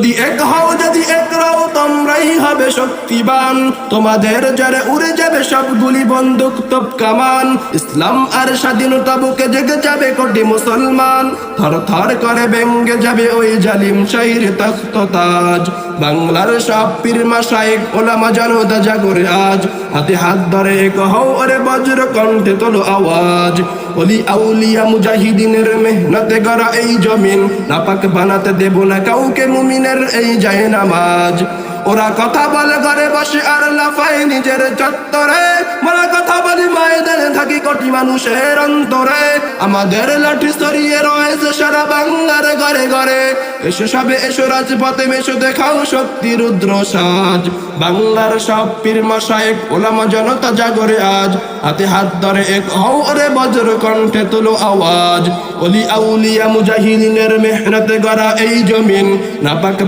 যদি এক হও, যদি এক রও, তোমরাই হবে শক্তিবান। তোমাদের যারা উড়ে যাবে সবগুলি বন্দুক তপ কামান। ইসলাম আর স্বাধীনতা বুকে জেগে যাবে কোটি মুসলমান। থর থর করে ব্যঙ্গে যাবে ওই জালিম শাহির তখ্ত তাজ। বাংলার সব পীর মাসায়েক ওলামা জনতা জাগরে আজ। হাতে হাত ধরে কহও হও ওরে বজ্র কণ্ঠে তোলো আওয়াজ। অলি আউলিয়া মুজাহিদিনের মেহনতে গড়া এই জমিন। নাপাক বানাতে দেব না কাউকে মুমিনের এই যায় নামাজ। ওরা কথা বলে ঘরে বসে আর লাফায় নিজের চত্বরে। কোটি মানুষের অন্তরে। আমাদের লাঠি সরিয়ে রয়েছে সারা বাংলার ঘরে ঘরে। এসো সবে, এসো রাজপথে, এসো দেখাও শক্তি রুদ্র সাজ। বাংলার সব পীর মাসায়েক ওলামা জনতা জাগরে আজ। হাতে হাত ধরে এক হও বজ্র কণ্ঠে তুলো আওয়াজ। অলি আউলিয়া মুজাহিদিনের মেহনতে গড়া এই জমিন। নাপাক